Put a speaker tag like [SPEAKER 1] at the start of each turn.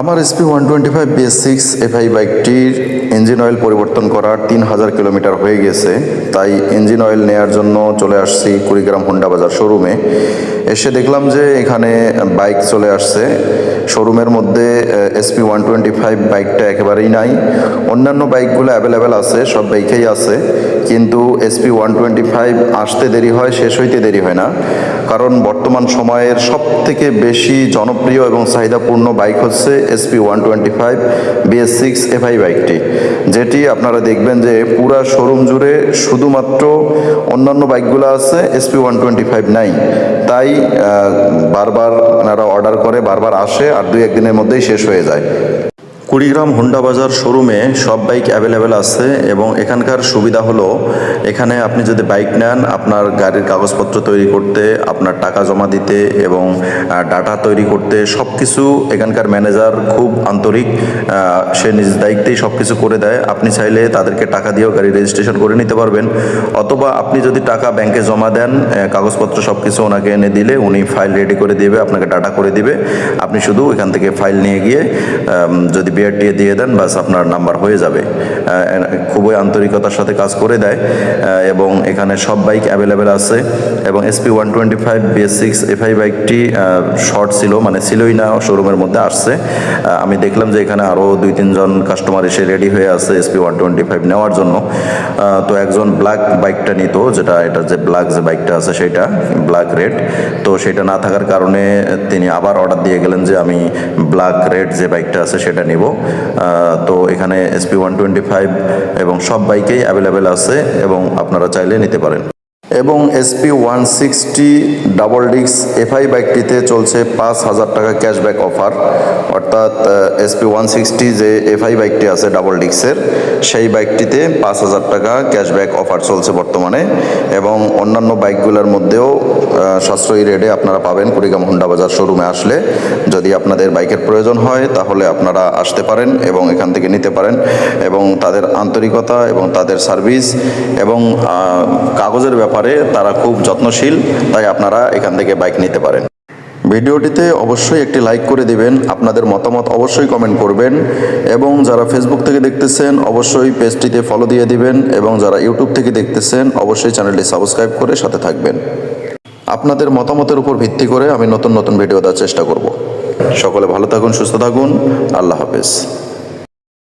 [SPEAKER 1] আমার SP one twenty five BS six FI বাইকটির engine oil পরিবর্তন করার তিন হাজার কিলোমিটার হয়ে গেছে। তাই ইঞ্জিন অয়েল নেয়ার জন্য চলে আসছি কুড়িগ্রাম হোন্ডা বাজার শোরুমে এসে দেখলাম যে এখানে বাইক চলে আসছে। শোরুমের মধ্যে এসপি ওয়ান টোয়েন্টি ফাইভ বাইকটা একেবারেই নাই। অন্যান্য বাইকগুলো অ্যাভেলেবেল আছে, সব বাইকেই আছে। কিন্তু এসপি ওয়ান টোয়েন্টি ফাইভ আসতে দেরি হয়, শেষ হইতে দেরি হয় না। কারণ বর্তমান সময়ের সব থেকে বেশি জনপ্রিয় এবং চাহিদাপূর্ণ বাইক হচ্ছে SP one twenty five BS six FI বাইকটি। যেটি আপনারা দেখবেন যে পুরা শোরুম জুড়ে শুধুমাত্র অন্যান্য বাইকগুলো আছে এসপি ওয়ান টোয়েন্টি ফাইভ নাই। তাই বারবার ওনারা অর্ডার করে, বারবার আসে আর দুই একদিনের মধ্যেই শেষ হয়ে যায়। কুড়িগ্রাম হোন্ডা বাজার শোরুমে সব বাইক অ্যাভেলেবেল আছে এবং এখানকার সুবিধা হলো এখানে আপনি যদি বাইক নেন, আপনার গাড়ির কাগজপত্র তৈরি করতে, আপনার টাকা জমা দিতে এবং ডাটা তৈরি করতে সব কিছু এখানকার ম্যানেজার খুব আন্তরিক সে নিজ দায়িত্বেই সব কিছু করে দেয়। আপনি চাইলে তাদেরকে টাকা দিয়েও গাড়ি রেজিস্ট্রেশন করে নিতে পারবেন। অথবা আপনি যদি টাকা ব্যাংকে জমা দেন কাগজপত্র সব কিছু ওনাকে এনে দিলে উনি ফাইল রেডি করে দিবে, আপনাকে ডাটা করে দিবে। আপনি শুধু এখান থেকে ফাইল নিয়ে গিয়ে যদি বিআরটি দিয়ে দেন, বাস আপনার নাম্বার হয়ে যাবে। খুবই আন্তরিকতার সাথে কাজ করে দেয়। এবং এখানে সব বাইক অ্যাভেলেবেল আছে। এবং SP one twenty five BS six FI বাইকটি শর্ট ছিল মানে ছিলই না শোরুমের মধ্যে আসছে। আমি দেখলাম যে এখানে আরও দুই, তিনজন কাস্টমার এসে রেডি হয়ে আছে এসপি ওয়ান টোয়েন্টি ফাইভ নেওয়ার জন্য। তো একজন ব্ল্যাক বাইকটা নিত, যেটা, এটা যে ব্ল্যাক যে বাইকটা আছে সেটা ব্ল্যাক রেড তো সেটা না থাকার কারণে তিনি আবার অর্ডার দিয়ে গেলেন যে আমি ব্ল্যাক রেড যে বাইকটা আছে সেটা নিব। তো এখানে এসপি ওয়ান টোয়েন্টি ফাইভ এবং সব বাইকেই অ্যাভেলেবেল আছে এবং আপনারা চাইলে নিতে পারেন। এবং এসপি ওয়ান সিক্সটি ডাবল ডিক্স এফআই বাইকটিতে চলছে পাঁচ হাজার টাকা ক্যাশব্যাক অফার অর্থাৎ এসপি ওয়ান সিক্সটি যে এফআই বাইকটি আছে ডাবল ডিক্সের সেই বাইকটিতে পাঁচ হাজার টাকা ক্যাশব্যাক অফার চলছে বর্তমানে এবং অন্যান্য বাইকগুলোর মধ্যেও সাশ্রয়ী রেটে আপনারা পাবেন কুড়িগ্রাম হোন্ডা বাজার শোরুমে আসলে। যদি আপনাদের বাইকের প্রয়োজন হয়, তাহলে আপনারা আসতে পারেন এবং এখান থেকে নিতে পারেন এবং তাদের আন্তরিকতা এবং তাদের সার্ভিস এবং কাগজের ব্যাপারে তারা খুব যত্নশীল, তাই আপনারা এখান থেকে বাইক নিতে পারেন। ভিডিওটিতে অবশ্যই একটি লাইক করে দিবেন, আপনাদের মতামত অবশ্যই কমেন্ট করবেন, এবং যারা ফেসবুক থেকে দেখতেছেন, অবশ্যই পেজটিতে ফলো দিয়ে দিবেন, এবং যারা ইউটিউব থেকে দেখতেছেন, অবশ্যই চ্যানেলটি সাবস্ক্রাইব করে সাথে থাকবেন। আপনাদের মতামতের উপর ভিত্তি করে আমি নতুন নতুন ভিডিও দেওয়ার চেষ্টা করব। সকলে ভালো থাকুন, সুস্থ থাকুন, আল্লাহ হাফেজ।